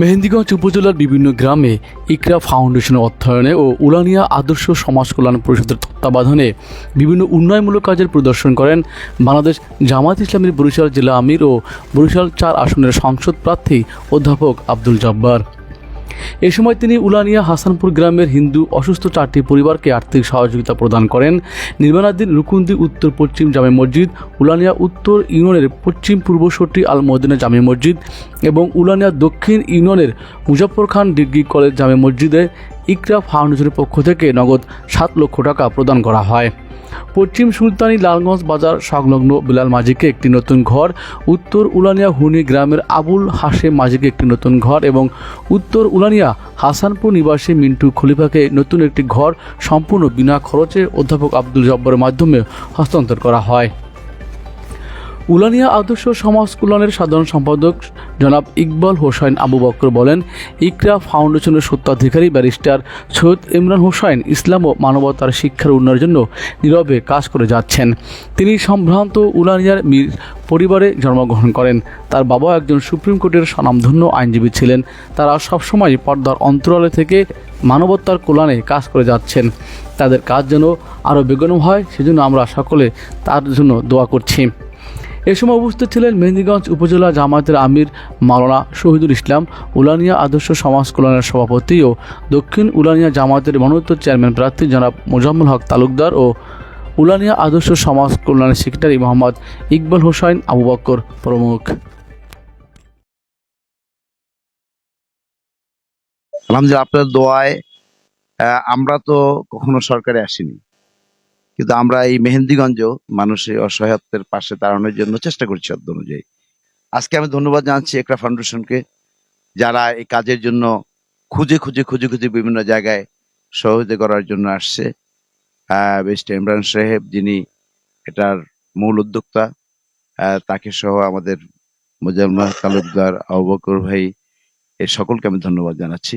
মেহেন্দিগঞ্জ উপজেলার বিভিন্ন গ্রামে ইকরা ফাউন্ডেশনের অর্থায়নে ও উলানিয়া আদর্শ সমাজ কল্যাণ পরিষদের তত্ত্বাবধানে বিভিন্ন উন্নয়নমূলক কাজের প্রদর্শন করেন বাংলাদেশ জামায়াত ইসলামীর বরিশাল জেলা আমির ও বরিশাল চার আসনের সংসদ প্রার্থী অধ্যাপক আব্দুল জব্বার। এ সময় তিনি উলানিয়া হাসানপুর গ্রামের হিন্দু অসুস্থ চারটি পরিবারকে আর্থিক সহযোগিতা প্রদান করেন। নির্মাণাধীন রুকুন্দি উত্তর পশ্চিম জামে মসজিদ, উলানিয়া উত্তর ইউনিয়নের পশ্চিম পূর্বশর্তী আল মদিনা জামে মসজিদ এবং উলানিয়া দক্ষিণ ইউনিয়নের মুজাফর খান ডিগ্রি কলেজ জামে মসজিদে ইকরা ফাউন্ডেশনের পক্ষ থেকে নগদ সাত লক্ষ টাকা প্রদান করা হয়। পশ্চিম সুলতানি লালগঞ্জ বাজার সংলগ্ন বিলাল মাঝিকে একটি নতুন ঘর, উত্তর উলানিয়া হুনি গ্রামের আবুল হাশেম মাঝিকে একটি নতুন ঘর এবং উত্তর উলানিয়া হাসানপুর নিবাসী মিন্টু খলিফাকে নতুন একটি ঘর সম্পূর্ণ বিনা খরচে অধ্যাপক আব্দুল জব্বরের মাধ্যমে হস্তান্তর করা হয়। উলানিয়া আদর্শ সমাজ কল্যাণের সাধারণ সম্পাদক জনাব ইকবাল হোসাইন আবু বকর বলেন, ইকরা ফাউন্ডেশনের সত্ত্বাধিকারী ব্যারিস্টার সৈয়দ ইমরান হোসাইন ইসলাম ও মানবতার শিক্ষার উন্নয়নের জন্য নীরবে কাজ করে যাচ্ছেন। তিনি সম্ভ্রান্ত উলানিয়ার মীর পরিবারে জন্মগ্রহণ করেন। তার বাবা একজন সুপ্রিম কোর্টের স্বনামধন্য আইনজীবী ছিলেন। তারা সবসময় পর্দার অন্তরালে থেকে মানবতার কল্যাণে কাজ করে যাচ্ছেন। তাদের কাজ যেন আরও বেগনম হয়, সেজন্য আমরা সকলে তার জন্য দোয়া করছি। এ সময় উপস্থিত ছিলেন মেহেন্দিগঞ্জ উপজেলা জামায়াতের আমির মাওলানা শহীদুল ইসলাম, উলানিয়া আদর্শ সমাজ কল্যাণের সভাপতি ও দক্ষিণ উলানিয়া জামায়াতের মনোনীত চেয়ারম্যান প্রার্থী জনাব মোজাম্মুল হক তালুকদার ও উলানিয়া আদর্শ সমাজ কল্যাণের সেক্রেটারি মোহাম্মদ ইকবাল হোসাইন আবু বক্কর প্রমুখ। আলহামদুলিল্লাহ, আপনার দোয়ায় আমরা তো কখনো সরকারে আসিনি। কিন্তু আমরা এই মেহেন্দিগঞ্জ মানুষের অসহায়ত্বের পাশে দাঁড়ানোর জন্য চেষ্টা করছি অর্থ অনুযায়ী। আজকে আমি ধন্যবাদ জানাচ্ছি একরা ফাউন্ডেশনকে যারা এই কাজের জন্য খুঁজে খুঁজে খুঁজে খুঁজে বিভিন্ন জায়গায় সহযোগিতা করার জন্য আসছে। বেস্ট ইমরান সাহেব যিনি এটার মূল উদ্যোক্তা তাকে সহ আমাদের মোজাম্মদ তালুকদার আবু বকর ভাই এই সকলকে আমি ধন্যবাদ জানাচ্ছি।